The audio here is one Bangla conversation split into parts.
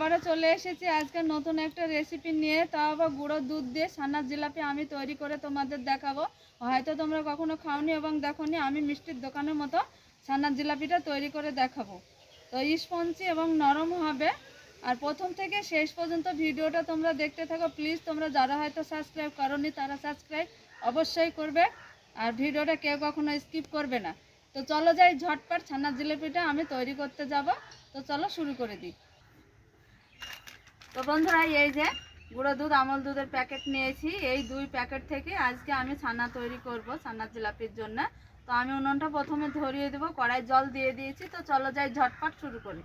আবারও চলে এসেছি আজকে নতুন একটা রেসিপি নিয়ে। তাও আবার গুঁড়ো দুধ দিয়ে ছানার জিলাপি আমি তৈরি করে তোমাদের দেখাবো। হয়তো তোমরা কখনো খাওনি এবং দেখোনি, আমি মিষ্টির দোকানের মতো ছানার জিলাপিটা তৈরি করে দেখাবো। তো স্পঞ্জি এবং নরম হবে। আর প্রথম থেকে শেষ পর্যন্ত ভিডিওটা তোমরা দেখতে থাকো। প্লিজ তোমরা যারা হয়তো সাবস্ক্রাইব করনি, তারা সাবস্ক্রাইব অবশ্যই করবে। আর ভিডিওটা কেউ কখনো স্কিপ করবে না। তো চলো যাই, ঝটপট ছানার জিলিপিটা আমি তৈরি করতে যাব। তো চলো শুরু করে দিই। তো বন্ধুরা, এই যে গুঁড়ো দুধ, আমল দুধের প্যাকেট নিয়েছি। এই দুই প্যাকেট থেকে আজকে আমি ছানা তৈরি করব ছানার জিলাপির জন্য। তো আমি উনুনটা প্রথমে ধরিয়ে দেবো কড়াই জল দিয়ে দিয়েছি। তো চলো যাই, ঝটপট শুরু করি।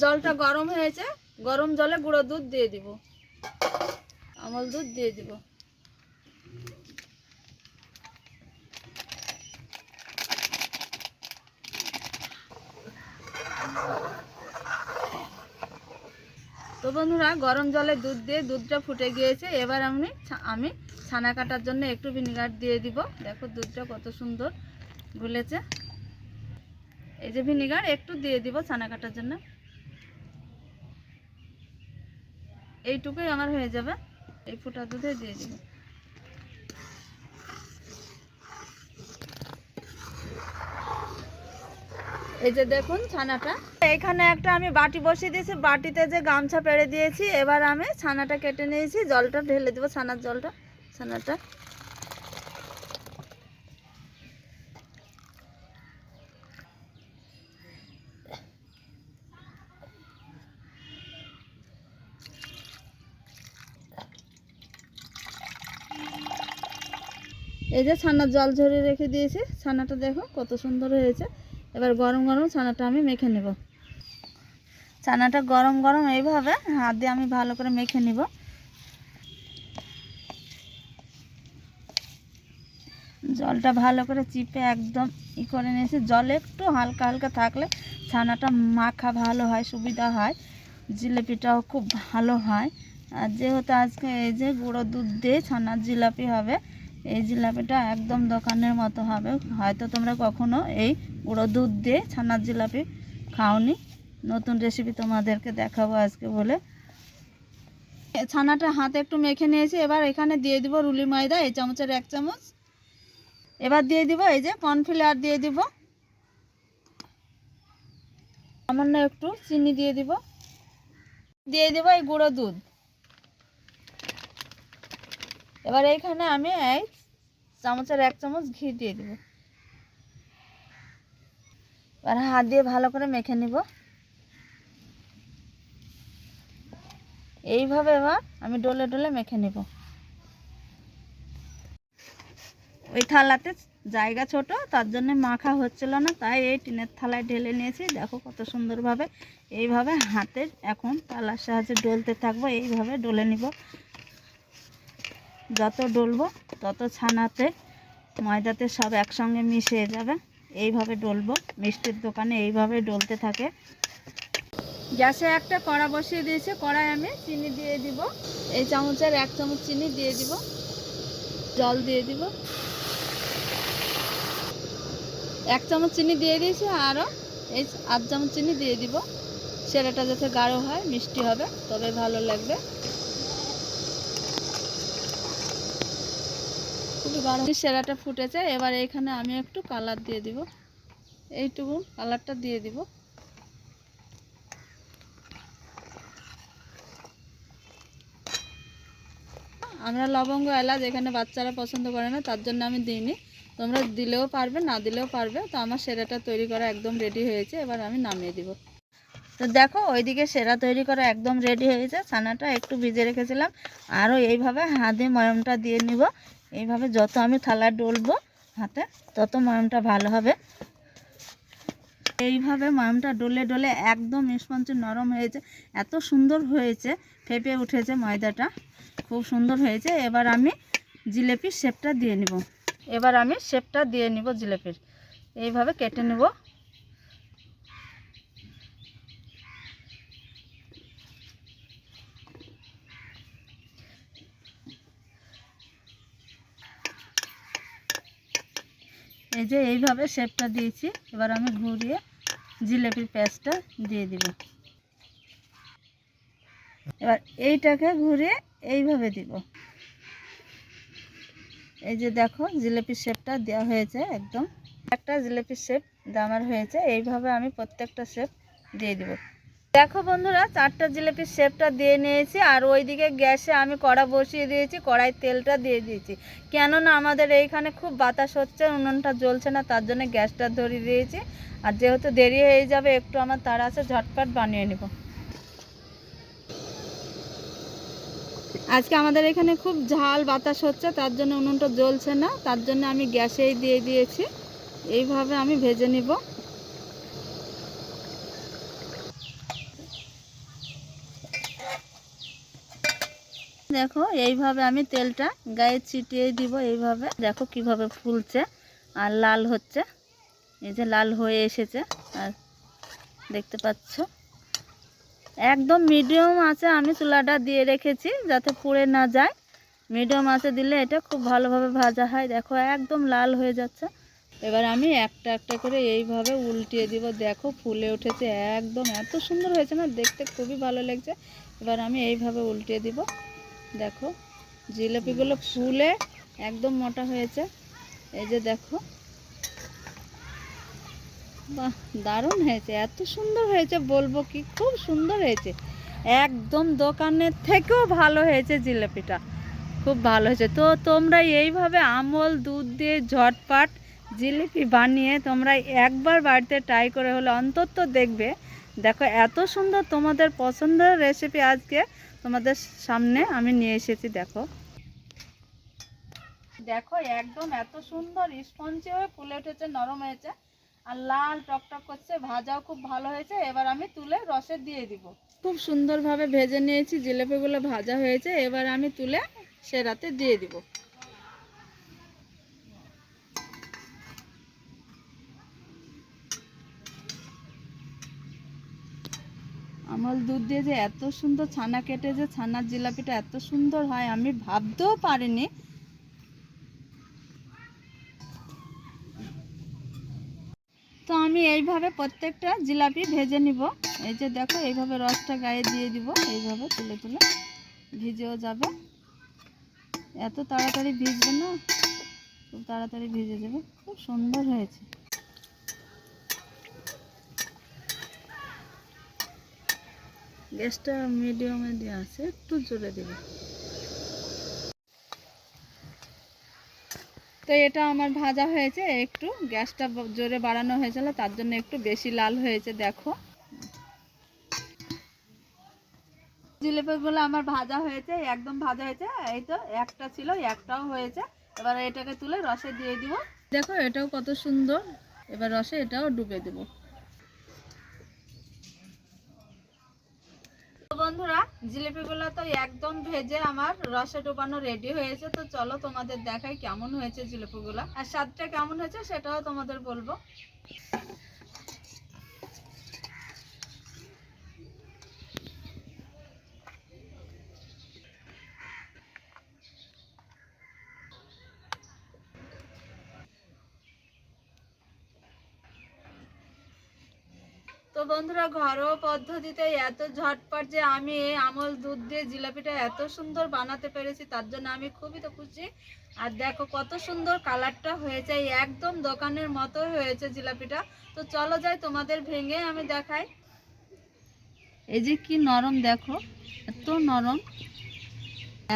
জলটা গরম হয়েছে, গরম জলে গুঁড়ো দুধ দিয়ে দিব। আমল দুধ দিয়ে দিব। তো বন্ধুরা, গরম জলে দুধ দিয়ে দুধটা ফুটে গিয়েছে। এবার আমি আমি ছানা কাটার জন্য একটু ভিনিগার দিয়ে দিব। দেখো দুধটা কত সুন্দর গুলেছে। এই যে ভিনিগার, একটু দিয়ে দিব ছানা কাটার জন্য। এইটুকুই আমার হয়ে যাবে। এই ফুটা দুধে দিয়ে দিব। এই যে দেখুন ছানাটা। এখানে একটা আমি বাটি বসিয়ে দিয়েছি, বাটিতে যে গামছা পেড়ে দিয়েছি, এবার আমি ছানাটা কেটে নিয়েছি, জলটা ঢেলে দেবো ছানার জলটা, ছানাটা। এই যে ছানার জল ঝরিয়ে রেখে দিয়েছি, ছানাটা দেখো কত সুন্দর হয়েছে। এবার গরম গরম ছানাটা আমি মেখে নেব। ছানাটা গরম গরম এইভাবে হাত দিয়ে আমি ভালো করে মেখে নিব। জলটা ভালো করে চিপে একদম ই করে নিয়েছি। জল একটু হালকা হালকা থাকলে ছানাটা মাখা ভালো হয়, সুবিধা হয়। জিলিপিটাও খুব ভালো হয়। আর যেহেতু আজকে এই যে গুঁড়ো দুধ দিয়ে ছানার জিলাপি হবে, এই জিলাপিটা একদম দোকানের মতো হবে। হয়তো তোমরা কখনো এই গুঁড়ো দুধ দিয়ে ছানার জিলাপি খাওনি। নতুন রেসিপি তোমাদেরকে দেখাবো আজকে বলে। ছানাটা হাতে একটু মেখে নিয়েছি, এবার এখানে দিয়ে দিব রুলি ময়দা, এই চামচের এক চামচ। এবার দিয়ে দিব এই যে কর্নফ্লাওয়ার দিয়ে দিব। সামান্য একটু চিনি দিয়ে দিব। দিয়ে দিব এই গুঁড়ো দুধ। এবার এইখানে আমি এই চামচের এক চামচ ঘি দিয়ে দিব। এবার হাত দিয়ে ভালো করে মেখে নিব। এইভাবে এবার আমি ডলে ডলে মেখে নিব। ওই থালাতে জায়গা ছোট, তার জন্য মাখা হচ্ছিল না, তাই এই টিনের থালায় ঢেলে নিয়েছি। দেখো কত সুন্দরভাবে এইভাবে হাতের এখন তালার সাহায্যে ডলতে থাকব, এইভাবে ডলে নিব। যত ডলবো তত ছানাতে, ময়দাতে সব একসঙ্গে মিশে যাবে। এইভাবে ডলবো। মিষ্টির দোকানে এইভাবে ডলতে থাকে। গ্যাসে একটা কড়া বসিয়ে দিয়েছে কড়াই আমি চিনি দিয়ে দিব। এই চামচের এক চামচ চিনি দিয়ে দিব। জল দিয়ে দিব। এক চামচ চিনি দিয়ে দিয়েছি আরও এই আধ চামচ চিনি দিয়ে দিব। সেরাটা যাতে গাঢ় হয়, মিষ্টি হবে, তবে ভালো লাগবে। খুবই গাঢ় সেরাটা ফুটেছে, এবার এখানে আমি একটু কালার দিয়ে দিব। এইটুকু কালারটা দিয়ে দিব। আমরা লবঙ্গ, এলাচ এখানে বাচ্চারা পছন্দ করে না, তার জন্য আমি দিইনি। তোমরা দিলেও পারবে, না দিলেও পারবে। তো আমার সেরাটা তৈরি করা একদম রেডি হয়েছে, এবার আমি নামিয়ে দিব। তো দেখো, ওইদিকে সেরা তৈরি করা একদম রেডি হয়েছে। ছানাটা একটু ভিজে রেখেছিলাম। আরও এইভাবে হাতে ময়মটা দিয়ে নিব। এইভাবে যত আমি থালা ডলবো হাতে, তত ময়মটা ভালো হবে। এইভাবে ময়মটা ডলে ডলে একদম স্পঞ্জ নরম হয়েছে, এত সুন্দর হয়েছে, ফেপে উঠেছে ময়দাটা, খুব সুন্দর হয়েছে। এবার আমি জিলেপির শেপটা দিয়ে নিব। এবার আমি শেপটা দিয়ে নিব জিলেপির। এইভাবে কেটে নেব। এই যে এইভাবে শেপটা দিয়েছি। এবার আমি ঘুরিয়ে জিলেপির প্যাঁচটা দিয়ে দিব। এবার এইটাকে ঘুরিয়ে এইভাবে দিব। এই যে দেখো জিলেপির শেপটা দেওয়া হয়েছে একদম। একটা জিলেপির শেপ দামার হয়েছে। এইভাবে আমি প্রত্যেকটা শেপ দিয়ে দিব। দেখো বন্ধুরা, চারটা জিলেপির শেপটা দিয়ে নিয়েছি, আর ওইদিকে গ্যাসে আমি কড়া বসিয়ে দিয়েছি, কড়াই তেলটা দিয়ে দিয়েছি। কেননা আমাদের এইখানে খুব বাতাস হচ্ছে, উনুনটা জ্বলছে না, তার জন্য গ্যাসটা ধরিয়ে দিয়েছি। আর যেহেতু দেরি হয়ে যাবে, একটু আমার তার আছে, ঝটপট বানিয়ে নেব। আজকে আমাদের এখানে খুব ঝাল বাতাস হচ্ছে, তার জন্য উনুনটা জ্বলছে না, তার জন্য আমি গ্যাসেই দিয়ে দিয়েছি। এইভাবে আমি ভেজে নিব। দেখো, এইভাবে আমি তেলটা গায়ে ছিটিয়ে দিব এইভাবে। দেখো কীভাবে ফুলছে আর লাল হচ্ছে। এই যে লাল হয়ে এসেছে, আর দেখতে পাচ্ছ? একদম মিডিয়াম আছে, আমি চুলাটা দিয়ে রেখেছি যাতে পুড়ে না যায়। মিডিয়াম আছে দিলে এটা খুব ভালোভাবে ভাজা হয়। দেখো, একদম লাল হয়ে যাচ্ছে। এবার আমি একটা একটা করে এইভাবে উল্টিয়ে দিব। দেখো, ফুলে উঠেছে একদম। এত সুন্দর হয়েছে না, দেখতে খুবই ভালো লাগছে। এবার আমি এইভাবে উল্টিয়ে দিব। দেখো জিলিপিগুলো ফুলে একদম মোটা হয়েছে। এই যে দেখো। বাহ দারুণ হয়েছে এত সুন্দর হয়েছে বলব কি খুব সুন্দর হয়েছে। একদম দোকানের থেকেও ভালো হয়েছে জিলিপিটা খুব ভালো হয়েছে। তো তোমরা এইভাবে আমল দুধ দিয়ে ঝটপাট জিলিপি বানিয়ে তোমরা একবার বাড়িতে ট্রাই করে হলে অন্তত দেখবে দেখো এত সুন্দর তোমাদের পছন্দের রেসিপি আজকে। তোমাদের সামনে আমি নিয়ে এসেছি, দেখো। দেখো, একদম এত সুন্দর স্পঞ্জি হয়ে ফুলে উঠেছে, নরম হয়েছে, আর লাল টকটক করছে, ভাজাও খুব ভালো হয়েছে। এবার আমি তুলে রসে দিয়ে দিব। খুব সুন্দরভাবে ভেজে নিয়েছি, জিলেপিগুলো ভাজা হয়েছে, এবার আমি তুলে সে রাতে দিয়ে দিব। আমল দুধ দিয়ে যে এত সুন্দর ছানা কেটে যে ছানার জিলাপিটা এত সুন্দর হয়, আমি ভাবতেও পারিনি। তো আমি এইভাবে প্রত্যেকটা জিলাপি ভেজে নিব। এই যে দেখো, এইভাবে রসটা গায়ে দিয়ে দিব, এইভাবে তুলে তুলে ভিজেও যাবে। এত তাড়াতাড়ি ভিজবে না, খুব তাড়াতাড়ি ভিজে যাবে, খুব সুন্দর হয়েছে। গ্যাসটা মিডিয়ামে দিয়ে আছে, একটু জোরে দেবে। তো এটা আমার ভাজা হয়েছে, একটু গ্যাসটা জোরে বাড়ানো হয়েছিল, তার জন্য একটু বেশি লাল হয়েছে, দেখো। জিলেপিগুলো আমার ভাজা হয়েছে, একদম ভাজা হয়েছে, এই তো একটা ছিল, একটাও হয়েছে। এবার এটাকে তুলে রসে দিয়ে দিব। দেখো এটাও কত সুন্দর, এবার রসে এটাও ডুবে দেবো। বন্ধুরা, জিলিপিগুলো তো একদম ভেজে আমার রসে ডোবানো রেডি হয়েছে। তো চলো তোমাদের দেখাই কেমন হয়েছে জিলিপিগুলো। আর স্বাদটা কেমন হয়েছে সেটাও তোমাদের বলব। তো বন্ধুরা, ঘরোয়া পদ্ধতিতে এত ঝটপট যে আমি এই আমল দুধ দিয়ে জিলাপিটা এত সুন্দর বানাতে পেরেছি, তার জন্য আমি খুবই তো খুশি। আর দেখো কত সুন্দর কালারটা হয়েছে একদম দোকানের মতো হয়েছে জিলাপিটা। তো চলো যাই, তোমাদের ভেঙে আমি দেখাই। এই যে কি নরম, দেখো, এত নরম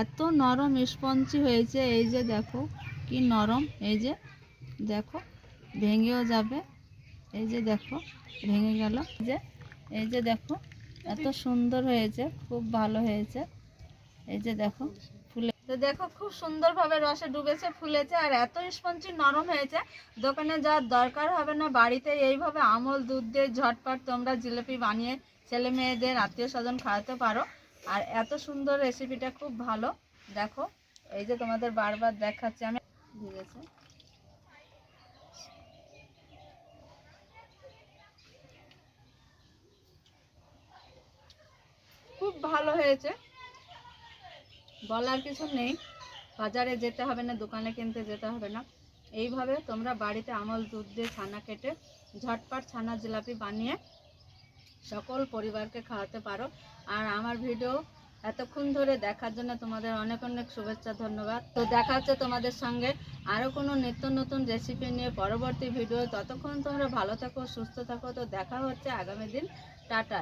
এত নরম স্পঞ্জি হয়েছে, এই যে দেখো কি নরম, এই যে দেখো, ভেঙেও যাবে। এই যে দেখো, ভেঙে গেল। যে, এই যে দেখো, এত সুন্দর হয়েছে, খুব ভালো হয়েছে। এই যে দেখো, ফুলে তো দেখো, খুব সুন্দরভাবে রসে ডুবেছে, ফুলেছে, আর এত স্পঞ্জি নরম হয়েছে। দোকানে যাওয়ার দরকার হবে না, বাড়িতে এইভাবে আমল, দুধ দিয়ে ঝটপট তোমরা জিলিপি বানিয়ে ছেলে মেয়েদের, আত্মীয় স্বজন খাওয়াতে পারো। আর এত সুন্দর রেসিপিটা খুব ভালো। দেখো, এই যে তোমাদের বারবার দেখাচ্ছি, আমি ভিজেছে খুব ভালো হয়েছে। বলার কিছু নেই। বাজারে যেতে হবে না, দোকানে কিনতে যেতে হবে না। এইভাবে তোমরা বাড়িতে আমল, দুধ দিয়ে ছানা কেটে ঝটপট ছানা জিলাপি বানিয়ে সকল পরিবারকে খাওয়াতে পারো। আর আমার ভিডিও এতক্ষণ ধরে দেখার জন্য তোমাদের অনেক অনেক শুভেচ্ছা, ধন্যবাদ। তো দেখা হচ্ছে তোমাদের সঙ্গে আরও কোনো নিত্য নতুন রেসিপি নিয়ে পরবর্তী ভিডিও ততক্ষণ তোমরা ভালো থাকো, সুস্থ থাকো। তো দেখা হচ্ছে আগামী দিন। টাটা।